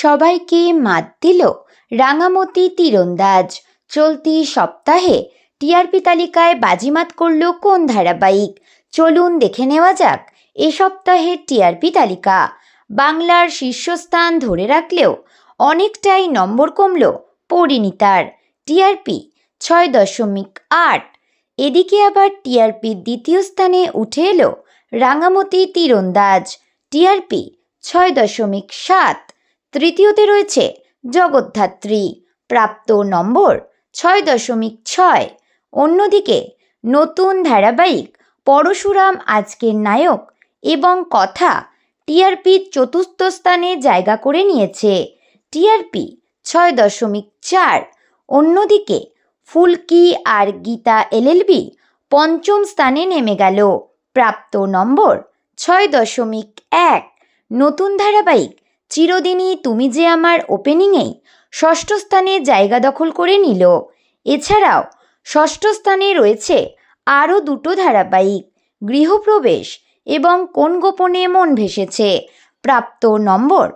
সবাইকে মাত দিল রাঙামতি তীরন্দাজ। চলতি সপ্তাহে টিআরপি তালিকায় বাজিমাত করল কোন ধারাবাহিক? চলুন দেখে নেওয়া যাক এ সপ্তাহের টিআরপি তালিকা। বাংলার শীর্ষস্থান ধরে রাখলেও অনেকটাই নম্বর কমল পরিণীতার। টিআরপি ছয় দশমিক আট। এদিকে আবার টিআরপির দ্বিতীয় স্থানে উঠে এলো রাঙামতি তীরন্দাজ। টিআরপি ছয় দশমিক সাত। তৃতীয়তে রয়েছে জগদ্ধাত্রী, প্রাপ্ত নম্বর ছয় দশমিক ছয়। অন্যদিকে নতুন ধারাবাহিক পরশুরাম আজকের নায়ক এবং কথা টিআরপির চতুর্থ স্থানে জায়গা করে নিয়েছে। টিআরপি ছয় দশমিক চার। অন্যদিকে ফুলকি আর গীতা এলএলবি পঞ্চম স্থানে নেমে গেল। প্রাপ্ত নম্বর ছয় দশমিক এক। নতুন ধারাবাহিক চিরদিনই তুমি যে আমার ওপেনিংয়েই ষষ্ঠ স্থানে জায়গা দখল করে নিল। এছাড়াও ষষ্ঠ স্থানে রয়েছে আরও দুটো ধারাবাহিক, গৃহপ্রবেশ এবং কোন গোপনে মন ভেসেছে। প্রাপ্ত নম্বর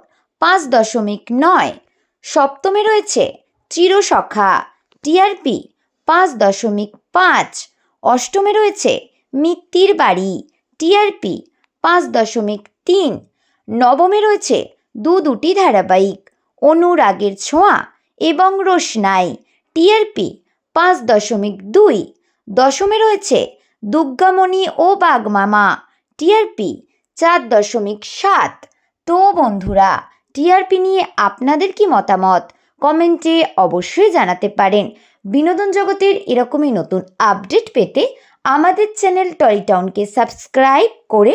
পাঁচ দশমিক নয়। সপ্তমে রয়েছে চিরসখা টিআরপি পাঁচ দশমিক পাঁচ। অষ্টমে রয়েছে মিত্তির বাড়ি টিআরপি পাঁচ দশমিক তিন। নবমে রয়েছে দু দুটি ধারাবাহিক, অনুরাগের ছোঁয়া এবং রোশনাই টিআরপি পাঁচ দশমিক দুই। দশমে রয়েছে দুর্গামণি ও বাগমামা টিআরপি চার দশমিক সাত। তো বন্ধুরা টিআরপি নিয়ে আপনাদের কি মতামত? কমেন্টে অবশ্যই জানাতে পারেন। বিনোদন জগতের এরকমই নতুন আপডেট পেতে আমাদের চ্যানেল টলিটাউনকে সাবস্ক্রাইব করে